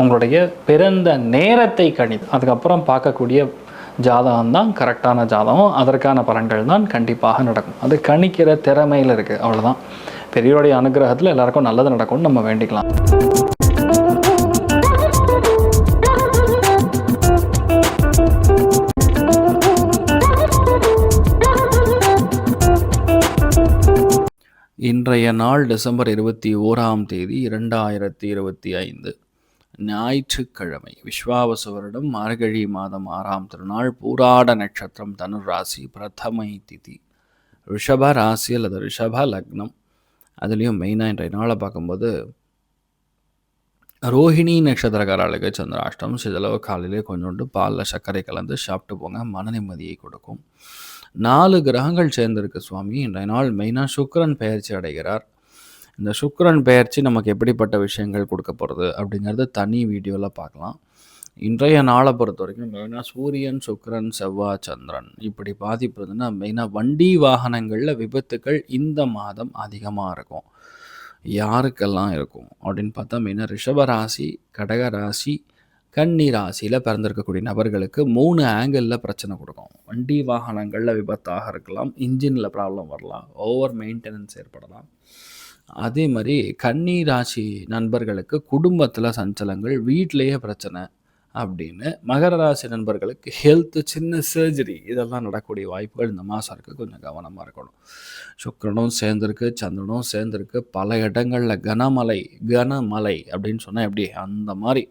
உங்களுடைய பிறந்த நேரத்தை கணிது அதுக்கப்புறம் பார்க்கக்கூடிய ஜாதகம் தான் கரெக்டான ஜாதகம். அதற்கான பலன்கள் தான் கண்டிப்பாக நடக்கும். அது கணிக்கிற திறமையில் இருக்குது அவ்வளோதான் பெரியோடைய அனுகிரகத்தில் எல்லாருக்கும் நல்லது நடக்கும்னு நம்ம வேண்டிக்கலாம். இன்றைய நாள் டிசம்பர் இருபத்தி ஓராம் தேதி இரண்டாயிரத்தி இருபத்தி ஐந்து. ஞாயிற்றுக்கிழமை. விஸ்வாவச வருடம் மார்கழி மாதம் ஆறாம் திருநாள் பூராட நட்சத்திரம் தனுர் ராசி பிரதமை திதி. ரிஷப ராசி அல்லது ரிஷப லக்னம். அதுலேயும் மெயினாக இன்றைய நாளை பார்க்கும்போது ரோஹிணி நட்சத்திரக்காரர்களுக்கு சந்திராஷ்டம் சிதளவு காலையிலே கொஞ்சோண்டு பாலில் சர்க்கரை கலந்து சாப்பிட்டு போங்க மன நிம்மதியை கொடுக்கும். நாலு கிரகங்கள் சேர்ந்திருக்கு சுவாமி. இன்றைய நாள் மெயினாக சுக்கரன் பெயர்ச்சி அடைகிறார். இந்த சுக்கரன் பெயர்ச்சி நமக்கு எப்படிப்பட்ட விஷயங்கள் கொடுக்க போகிறது அப்படிங்கிறது தனி வீடியோவில் பார்க்கலாம். இன்றைய நாளை பொறுத்த வரைக்கும் மெயினாக சூரியன் சுக்கரன் செவ்வாய் சந்திரன் இப்படி பாதிப்பு இருந்ததுன்னா மெயினாக வண்டி வாகனங்களில் விபத்துக்கள் இந்த மாதம் அதிகமாக இருக்கும். யாருக்கெல்லாம் இருக்கும் அப்படின்னு பார்த்தா மெயினாக ரிஷபராசி கடகராசி கன்னி ராசியில் பிறந்திருக்கக்கூடிய நபர்களுக்கு மூணு ஆங்கிளில் பிரச்சனை கொடுக்கும். வண்டி வாகனங்களில் விபத்தாக இருக்கலாம் இன்ஜினில் ப்ராப்ளம் வரலாம் ஓவர் மெயின்டெனன்ஸ் ஏற்படலாம். அதே மாதிரி கன்னி ராசி நண்பர்களுக்கு குடும்பத்தில் சஞ்சலங்கள் வீட்டிலேயே பிரச்சனை அப்படின்னு மகர ராசி நண்பர்களுக்கு ஹெல்த்து சின்ன சர்ஜரி இதெல்லாம் நடக்கக்கூடிய வாய்ப்புகள் இந்த மாதம் இருக்குது கொஞ்சம் கவனமாக இருக்கணும். சுக்கரனும் சேர்ந்துருக்கு சந்திரனும் சேர்ந்துருக்கு. பல இடங்களில் கனமலை கனமலை அப்படின்னு சொன்னால் எப்படி? அந்த மாதிரி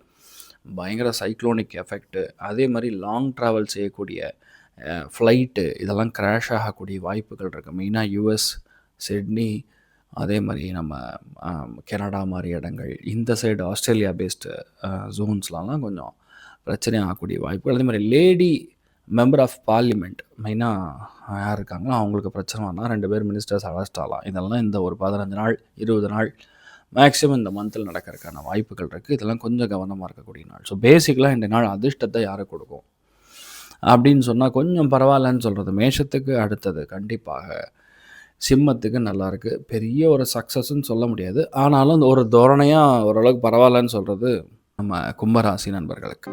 பயங்கர சைக்ளோனிக் எஃபெக்ட்டு அதே மாதிரி லாங் ட்ராவல் செய்யக்கூடிய ஃப்ளைட்டு இதெல்லாம் க்ராஷ் ஆகக்கூடிய வாய்ப்புகள் இருக்குது மெயினாக யூஎஸ் சிட்னி அதே மாதிரி நம்ம கெனடா மாதிரி இடங்கள் இந்த சைடு ஆஸ்திரேலியா பேஸ்டு ஜோன்ஸ்லாம் கொஞ்சம் பிரச்சனை ஆகக்கூடிய வாய்ப்புகள். அதே மாதிரி லேடி மெம்பர் ஆஃப் பார்லிமெண்ட் மெயினாக யார் இருக்காங்களோ அவங்களுக்கு பிரச்சனை வரலாம் ரெண்டு பேர் மினிஸ்டர்ஸ் அரெஸ்ட் ஆகலாம். இதெல்லாம் இந்த ஒரு பதினஞ்சு நாள் இருபது நாள் மேக்ஸிமம் இந்த மந்தில் நடக்கிறதுக்கான வாய்ப்புகள் இருக்குது இதெல்லாம் கொஞ்சம் கவனமாக இருக்கக்கூடிய நாள். ஸோ பேசிக்கலாக இந்த நாள் அதிர்ஷ்டத்தை யாரை கொடுக்கும்? அப்படின்னு சொன்னால் கொஞ்சம் பரவாயில்லன்னு சொல்கிறது மேஷத்துக்கு அடுத்தது கண்டிப்பாக சிம்மத்துக்கு நல்லாயிருக்கு. பெரிய ஒரு சக்ஸஸ்ன்னு சொல்ல முடியாது. ஆனாலும் ஒரு தோரணையாக ஓரளவுக்கு பரவாயில்லன்னு சொல்கிறது நம்ம கும்பராசி நண்பர்களுக்கு.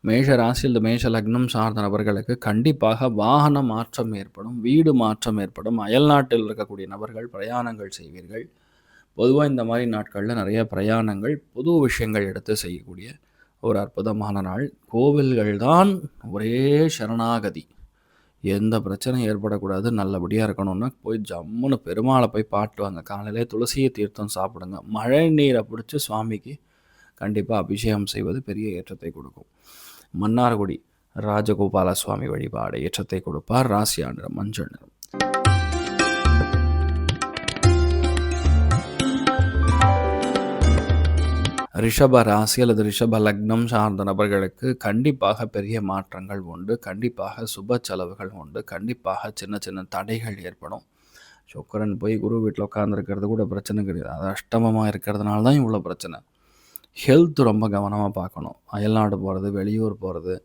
மேஷ ராசியில் மேஷ லக்னம் சார்ந்த நபர்களுக்கு கண்டிப்பாக வாகன மாற்றம் ஏற்படும் வீடு மாற்றம் ஏற்படும் அயல்நாட்டில் இருக்கக்கூடிய நபர்கள் பிரயாணங்கள் செய்வீர்கள். பொதுவாக இந்த மாதிரி நாட்களில் நிறைய பிரயாணங்கள் புது விஷயங்கள் எடுத்து செய்யக்கூடிய ஒரு அற்புதமான நாள். கோவில்கள் தான் ஒரே சரணாகதி. எந்த பிரச்சனையும் ஏற்படக்கூடாது நல்லபடியாக இருக்கணும்னா போய் ஜம்முன்னு பெருமாளை போய் பாட்டுவாங்க காலையிலே துளசியை தீர்த்தம் சாப்பிடுங்க. மழை நீரை பிடிச்சி சுவாமிக்கு கண்டிப்பாக அபிஷேகம் செய்வது பெரிய ஏற்றத்தை கொடுக்கும். மன்னார்குடி ராஜகோபால சுவாமி வழிபாடு ஏற்றத்தை கொடுப்பார். ராசியா மஞ்சள் நிறம். ரிஷப ராசி அல்லது ரிஷப லக்னம் சார்ந்த நபர்களுக்கு கண்டிப்பாக பெரிய மாற்றங்கள் உண்டு. கண்டிப்பாக சுப செலவுகள் உண்டு. கண்டிப்பாக சின்ன சின்ன தடைகள் ஏற்படும். சுக்கரன் போய் குரு வீட்டில் உட்காந்துருக்கிறது கூட பிரச்சனை கிடையாது. அது அஷ்டமமாக இருக்கிறதுனால தான் இவ்வளோ பிரச்சனை. ஹெல்த் ரொம்ப கவனமாக பார்க்கணும். அயல்நாடு போகிறது வெளியூர் போகிறது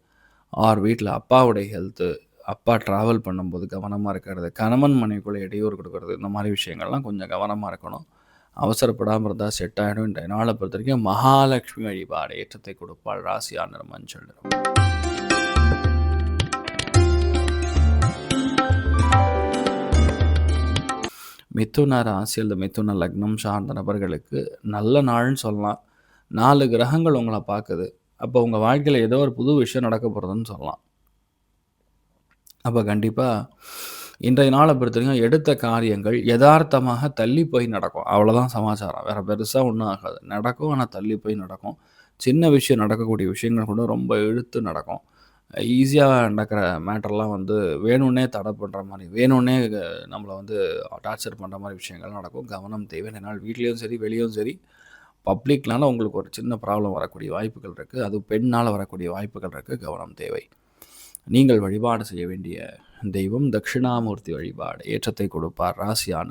ஆர் வீட்டில் அப்பாவுடைய ஹெல்த்து அப்பா ட்ராவல் பண்ணும்போது கவனமாக இருக்கிறது கணவன் மனைவிக்குள்ளே இடையூறு கொடுக்கறது இந்த மாதிரி விஷயங்கள்லாம் கொஞ்சம் கவனமாக இருக்கணும். அவசரப்படாமல் இருந்தால் செட் ஆகிடும் இந்த நாளை பொறுத்த வரைக்கும் மகாலட்சுமி வழிபாடு ஏற்றத்தை கொடுப்பாள் ராசியான மஞ்சள் மிதுன ராசி அல்லது மிதுன லக்னம் சார்ந்த நபர்களுக்கு நல்ல நாள்னு சொல்லலாம். நாலு கிரகங்கள் உங்களை பார்க்குது. அப்போ உங்கள் வாழ்க்கையில் ஏதோ ஒரு புது விஷயம் நடக்க போகிறதுன்னு சொல்லலாம். அப்போ கண்டிப்பாக இன்றைய நாளை பொறுத்த வரைக்கும் எடுத்த காரியங்கள் யதார்த்தமாக தள்ளி போய் நடக்கும். அவ்வளோதான் சமாச்சாரம். வேறு பெருசாக ஒன்றும் ஆகாது. நடக்கும் ஆனால் தள்ளி போய் நடக்கும். சின்ன விஷயம் நடக்கக்கூடிய விஷயங்கள் கூட ரொம்ப இழுத்து நடக்கும். ஈஸியாக நடக்கிற மேட்டர்லாம் வந்து வேணும்னே தடை பண்ணுற மாதிரி வேணும்னே நம்மளை வந்து டார்ச்சர் பண்ணுற மாதிரி விஷயங்கள் நடக்கும். கவனம் தேவை. என்னால் வீட்லேயும் சரி, வெளியும் சரி, பப்ளிக்னால உங்களுக்கு ஒரு சின்ன ப்ராப்ளம் வரக்கூடிய வாய்ப்புகள் இருக்குது அது பெண்ணால் வரக்கூடிய வாய்ப்புகள் இருக்குது கவனம் தேவை. நீங்கள் வழிபாடு செய்ய வேண்டிய தெய்வம் தட்சிணாமூர்த்தி வழிபாடு. ஏற்றத்தை கொடுப்பார். ராசியான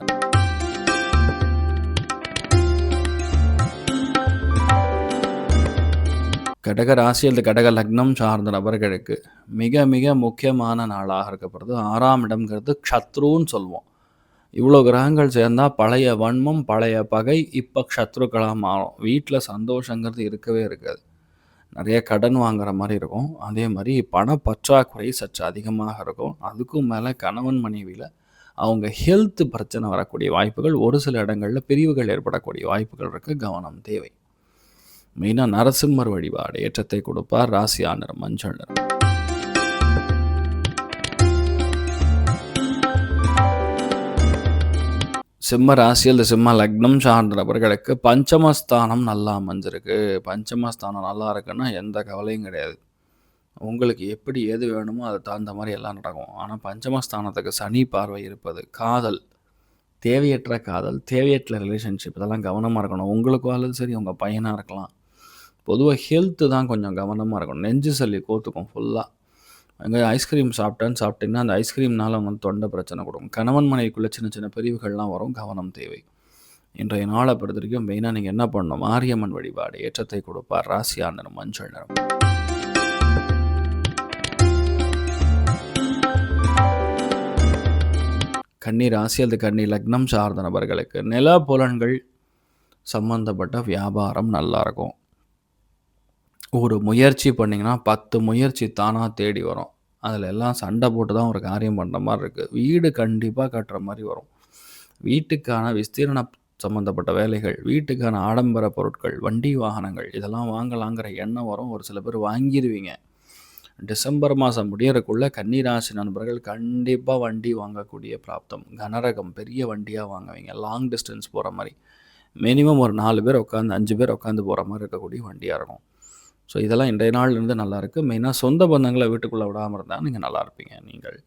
கடக ராசி அல்லது கடக லக்னம் சார்ந்த நபர்களுக்கு மிக மிக முக்கியமான நாளாக இருக்கப்படுது. ஆறாம் இடம்ங்கிறது க்ஷத்ருன்னு சொல்லுவோம். இவ்வளோ கிரகங்கள் சேர்ந்தால் பழைய வன்மம், பழைய பகை இப்போ சத்ருக்களாக மாறும். வீட்டில் சந்தோஷங்கிறது இருக்கவே இருக்காது. நிறைய கடன் வாங்குற மாதிரி இருக்கும். அதே மாதிரி பண பற்றாக்குறை சற்று அதிகமாக இருக்கும். அதுக்கும் மேலே கணவன் மனைவியில் அவங்க ஹெல்த் பிரச்சனை வரக்கூடிய வாய்ப்புகள், ஒரு சில இடங்களில் பிரிவுகள் ஏற்படக்கூடிய வாய்ப்புகள் இருக்கு. கவனம் தேவை. மெயினாக நரசிம்மர் வழிபாடு ஏற்றத்தை கொடுப்பார். ராசியா மஞ்சள் நிறம். சிம்ம ராசி அல்லது சிம்ம லக்னம் சார்ந்தவர்களுக்கு பஞ்சமஸ்தானம் நல்லா அமைஞ்சிருக்கு. பஞ்சமஸ்தானம் நல்லா இருக்குன்னா எந்த கவலையும் கிடையாது. உங்களுக்கு எப்படி எது வேணுமோ அதை தகுந்த மாதிரி எல்லாம் நடக்கும். ஆனால் பஞ்சமஸ்தானத்துக்கு சனி பார்வை இருப்பது, காதல், தேவையற்ற காதல், தேவையற்ற ரிலேஷன்ஷிப் இதெல்லாம் கவனமாக இருக்கணும். உங்களுக்கோ அல்லது சரி உங்கள் பையனாக இருக்கலாம். பொதுவாக ஹெல்த்து தான் கொஞ்சம் கவனமாக இருக்கணும். நெஞ்சு சளி கோர்த்துக்கும் ஃபுல்லாக அங்கே ஐஸ்கிரீம் சாப்பிட்டேன்னு சாப்பிட்டிங்கன்னா அந்த ஐஸ்கிரீம்னால வந்து தொண்டை பிரச்சனை கொடுக்கும். கணவன் மனைவிக்குள்ளே சின்ன சின்ன பிரிவுகள்லாம் வரும். கவனம் தேவை. இன்றைய நாள பொறுத்தவரைக்கும் மெயினாக நீங்கள் என்ன பண்ணணும்? மாரியம்மன் வழிபாடு ஏற்றத்தை கொடுப்பார். ராசியா நிறம் மஞ்சள் நிறம். கண்ணீர் ராசி அல்லது கண்ணீர் லக்னம் சார்ந்த நபர்களுக்கு நில புலன்கள் சம்பந்தப்பட்ட வியாபாரம் நல்லா இருக்கும். ஒரு முயற்சி பண்ணீங்கன்னா, 10 முயற்சி தானா தேடி வரும். அதுல எல்லாம் சண்டை போட்டு தான் ஒரு காரியம் பண்ற மாரி இருக்கு. வீடு கண்டிப்பா கட்டுற மாரி வரும். வீட்டுக்கான விஸ்தீரண சம்மந்தப்பட்ட வேலைகள், வீட்டுக்கான ஆடம்பர பொருட்கள், வண்டி வாகனங்கள் இதெல்லாம் வாங்கலாங்கிற எண்ணம் வரும். ஒரு சில பேர் வாங்கிருவீங்க. டிசம்பர் மாசம் முடியறக்குள்ள கன்னிராசி நண்பர்கள் கண்டிப்பா வண்டி வாங்கக்கூடிய பிராப்தம். கனரகம் பெரிய வண்டியா வாங்குவீங்க. லாங் டிஸ்டன்ஸ் போற மாரி. மினிமம் ஒரு 4 பேர் உட்காந்து 5 பேர் உட்காந்து போற மாரி இருக்கக்கூடிய வண்டியா இருக்கும். ஸோ இதெல்லாம் இன்றைய நாள்லேருந்து நல்லாயிருக்கு. மெயினாக சொந்த பந்தங்களை வீட்டுக்குள்ளே விடாமல் இருந்தால் நீங்கள் நல்லா இருப்பீங்க. நீங்கள்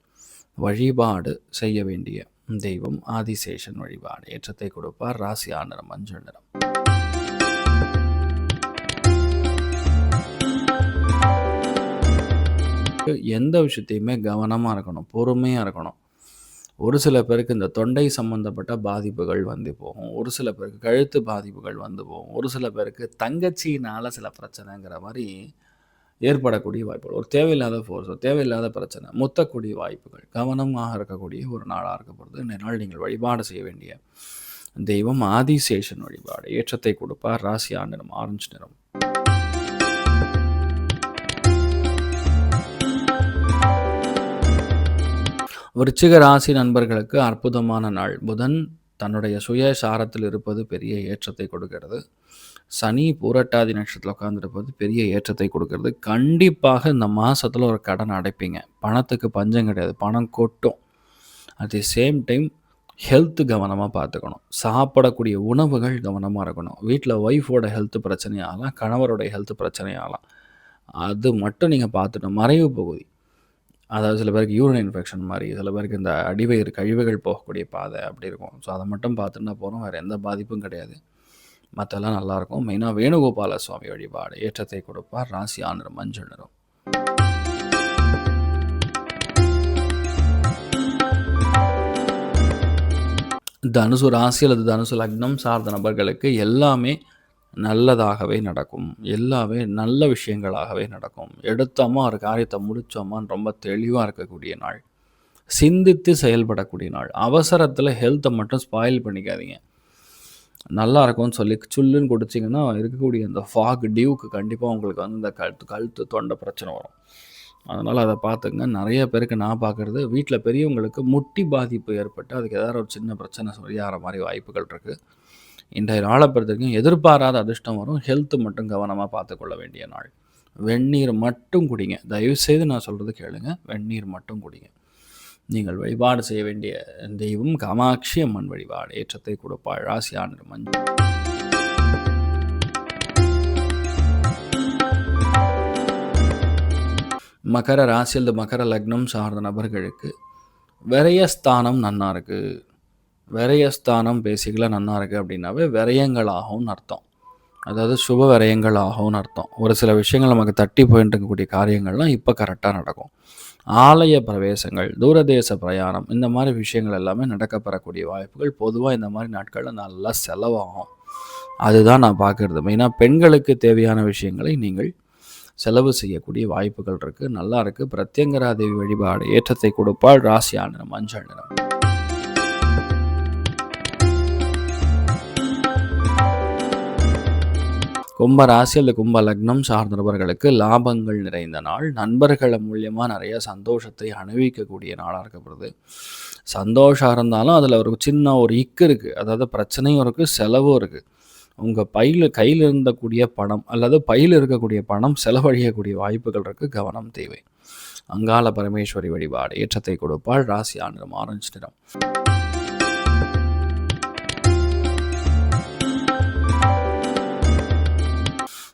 வழிபாடு செய்ய வேண்டிய தெய்வம் ஆதிசேஷன் வழிபாடு. ஏற்றத்தை கொடுப்பார். ராசி நிறம் மஞ்சள் நிறம். எந்த விஷயத்தையுமே கவனமாக இருக்கணும். பொறுமையாக இருக்கணும். ஒரு சில பேருக்கு இந்த தொண்டை சம்மந்தப்பட்ட பாதிப்புகள் வந்து போகும். ஒரு சில பேருக்கு கழுத்து பாதிப்புகள் வந்து போகும். ஒரு சில பேருக்கு தங்கச்சியினால் சில பிரச்சனைங்கிற மாதிரி ஏற்படக்கூடிய வாய்ப்புகள். ஒரு தேவையில்லாத ஃபோர்ஸ், தேவையில்லாத பிரச்சனை, முத்தக்கூடிய வாய்ப்புகள். கவனமாக இருக்கக்கூடிய ஒரு நாளா இருக்கப்படுது. இந்த நாள் நீங்கள் வழிபாடு செய்ய வேண்டிய தெய்வம் ஆதிசேஷன் வழிபாடு. ஏற்றத்தை கொடுப்பார். ராசியா நிறம் ஆரஞ்சு நிறம். விருச்சிக ராசி நண்பர்களுக்கு அற்புதமான நாள். புதன் தன்னுடைய சுயசாரத்தில் இருப்பது பெரிய ஏற்றத்தை கொடுக்கிறது. சனி பூரட்டாதி நட்சத்திரத்தில் உட்காந்துருப்பது பெரிய ஏற்றத்தை கொடுக்கறது கண்டிப்பாக இந்த மாதத்தில் ஒரு கடன் அடைப்பீங்க. பணத்துக்கு பஞ்சம் கிடையாது. பணம் கொட்டும். At the same time health கவனமாக பார்த்துக்கணும். சாப்பிடக்கூடிய உணவுகள் கவனமாக இருக்கணும். வீட்டில் ஒய்ஃபோட ஹெல்த் பிரச்சனையாகலாம், கணவருடைய ஹெல்த் பிரச்சனையாகலாம். அது மட்டும் நீங்கள் பார்த்துட்டோம் மறைவு பகுதி. அதாவது சில பேருக்கு யூரின் இன்ஃபெக்ஷன் மாதிரி சில பேருக்கு இந்த அடிவயிறு கழிவுகள் போகக்கூடிய பாதை அப்படி இருக்கும். ஸோ அதை மட்டும் பார்த்துன்னா போகிறோம் வேறு எந்த பாதிப்பும் கிடையாது. மற்றெல்லாம் நல்லாயிருக்கும். மெயினாக வேணுகோபால சுவாமி வழிபாடு. ஏற்றத்தை கொடுப்பார். ராசி ஆனரும் மஞ்சள் நிறம். தனுசு ராசி அல்லது தனுசு லக்னம் சார்ந்த நபர்களுக்கு எல்லாமே நல்லதாகவே நடக்கும். எல்லாமே நல்ல விஷயங்களாகவே நடக்கும். எடுத்தோமா ஒரு காரியத்தை முடித்தோமான்னு ரொம்ப தெளிவாக இருக்கக்கூடிய நாள். சிந்தித்து செயல்படக்கூடிய நாள். அவசரத்தில் ஹெல்த்தை மட்டும் ஸ்பாயில் பண்ணிக்காதீங்க. நல்லா இருக்கும்னு சொல்லி சுல்லுன்னு குடிச்சிங்கன்னா இருக்கக்கூடிய அந்த ஃபாக் டியூக்கு கண்டிப்பாக உங்களுக்கு வந்து இந்த கழுத்து கழுத்து, தொண்டை பிரச்சனை வரும். அதனால் அதை பார்த்துக்கங்க. நிறைய பேருக்கு நான் பார்க்குறது, வீட்டில் பெரியவங்களுக்கு முட்டி பாதிப்பு ஏற்பட்டு, அதுக்கு ஏதாவது ஒரு சின்ன பிரச்சனை சரியாகிற மாதிரி வாய்ப்புகள் இருக்குது இன்றைய நாள பொறுத்தவரைக்கும் எதிர்பாராத அதிர்ஷ்டம் வரும். ஹெல்த் மட்டும் கவனமாக பார்த்துக்கொள்ள வேண்டிய நாள். வெந்நீர் மட்டும் குடிங்க. தயவுசெய்து நான் சொல்கிறது கேளுங்க. வெந்நீர் மட்டும் குடிங்க. நீங்கள் வழிபாடு செய்ய வேண்டிய தெய்வம் காமாட்சி அம்மன் வழிபாடு. ஏற்றத்தை கொடுப்பாள். ராசியான மஞ்சள். மகர ராசியில் மகர லக்னம் சார்ந்த நபர்களுக்கு விரயஸ்தானம் நன்னா இருக்குது விரயஸ்தானம் பேசிக்கலாக நன்னா இருக்குது அப்படின்னாவே விரயங்களாகும்னு அர்த்தம். அதாவது சுப விரயங்களாகும்னு அர்த்தம். ஒரு சில விஷயங்கள் நமக்கு தட்டி போயிட்டு இருக்கக்கூடிய காரியங்கள்லாம் இப்போ கரெக்டாக நடக்கும். ஆலய பிரவேசங்கள் தூரதேச பிரயாணம் இந்த மாதிரி விஷயங்கள் எல்லாமே நடக்கப்பெறக்கூடிய வாய்ப்புகள் பொதுவாக இந்த மாதிரி நாட்களில் நல்லா செலவாகும். அதுதான் நான் பார்க்குறது மெயினாக பெண்களுக்கு தேவையான விஷயங்களை நீங்கள் செலவு செய்யக்கூடிய வாய்ப்புகள் இருக்குது நல்லா இருக்குது பிரத்யங்கரா தேவி வழிபாடு ஏற்றத்தை கொடுப்பாள் ராசியான நிறம் மஞ்சள் நிறம். கும்ப ராசி அல்லது கும்ப லக்னம் சார்ந்தவர்களுக்கு லாபங்கள் நிறைந்த நாள். நண்பர்கள் மூலியமாக நிறைய சந்தோஷத்தை அணிவிக்கக்கூடிய நாளாக இருக்கப்படுது. சந்தோஷம் இருந்தாலும் அதில் ஒரு சின்ன ஒரு இக்கு இருக்குது அதாவது பிரச்சனையும் இருக்குது செலவும் இருக்குது உங்கள் பையில் கையில் இருந்தக்கூடிய பணம் அல்லது பையில் இருக்கக்கூடிய பணம் செலவழியக்கூடிய வாய்ப்புகள் இருக்குது கவனம் தேவை. அங்காள பரமேஸ்வரி வழிபாடு ஏற்றத்தை கொடுப்பாள். ராசி ஆண்டு ஆரஞ்சு நிறம்.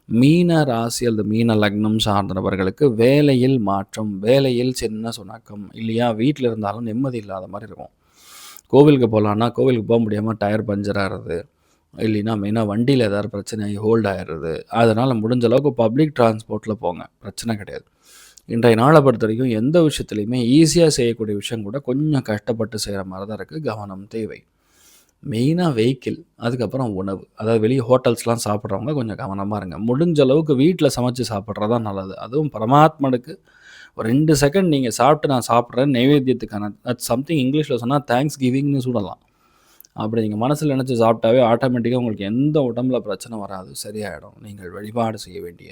மீன ராசி அல்லது மீன லக்னம் சார்ந்தவர்களுக்கு வேலையில் மாற்றம் வேலையில் சின்ன சுணக்கம் இல்லையா? வீட்டில் இருந்தாலும் நிம்மதி இல்லாத மாதிரி இருக்கும். கோவிலுக்கு போகலான்னா கோவிலுக்கு போக முடியாமல் டயர் பஞ்சர் ஆகிறது இல்லைன்னா மெயினாக வண்டியில் ஏதாவது பிரச்சனை ஹோல்ட் ஆயிடுறது. அதனால் முடிஞ்ச அளவுக்கு பப்ளிக் டிரான்ஸ்போர்ட்டில் போங்க. பிரச்சனை கிடையாது. இன்றைய நாளை பொறுத்த வரைக்கும் எந்த விஷயத்துலையுமே ஈஸியாக செய்யக்கூடிய விஷயம் கூட கொஞ்சம் கஷ்டப்பட்டு செய்கிற மாதிரி தான் இருக்குது கவனம் தேவை. மெயினாக வெஹிக்கிள் அதுக்கப்புறம் உணவு. அதாவது வெளியே ஹோட்டல்ஸ்லாம் சாப்பிட்றவங்க கொஞ்சம் கவனமாக இருங்க. முடிஞ்ச அளவுக்கு வீட்டில் சமைச்சு சாப்பிட்றதா நல்லது. அதுவும் பரமாத்மனுக்கு ஒரு ரெண்டு செகண்ட் நீங்கள் சாப்பிட்டு நான் சாப்பிட்றேன் நைவேத்தியத்துக்கான அது சம்திங் இங்கிலீஷில் சொன்னால் தேங்க்ஸ் கிவிங்னு சொல்லலாம். அப்படி நீங்கள் மனசில் நினச்சி சாப்பிட்டாவே ஆட்டோமேட்டிக்காக உங்களுக்கு எந்த உடம்புல பிரச்சனை வராது சரியாயிடும். நீங்கள் வழிபாடு செய்ய வேண்டிய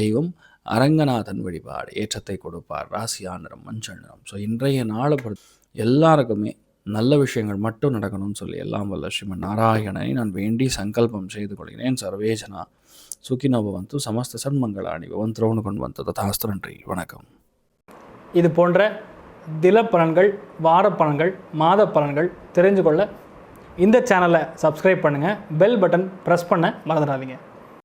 தெய்வம் அரங்கநாதன் வழிபாடு ஏற்றத்தை கொடுப்பார். ராசியா நிறம் மஞ்சள் நிறம். ஸோ இன்றைய நாளை பொறுத்து எல்லாருக்குமே நல்ல விஷயங்கள் மட்டும் நடக்கணும்னு சொல்லி எல்லாம் வல்ல ஸ்ரீமன் நாராயணனை நான் வேண்டி சங்கல்பம் செய்து கொள்கிறேன். சர்வேஜனா சுக்கினோ பவந்து சமஸ்த சன்மங்களாணி பவன் கொண்டு வந்தது தாஸ்து நன்றி. வணக்கம். இது போன்ற தில பலன்கள் வார பலன்கள் மாத பலன்கள் தெரிஞ்சு கொள்ள இந்த சேனலை சப்ஸ்கிரைப் பண்ணுங்கள் பெல் பட்டன் ப்ரெஸ் பண்ண மறந்துடாதீங்க.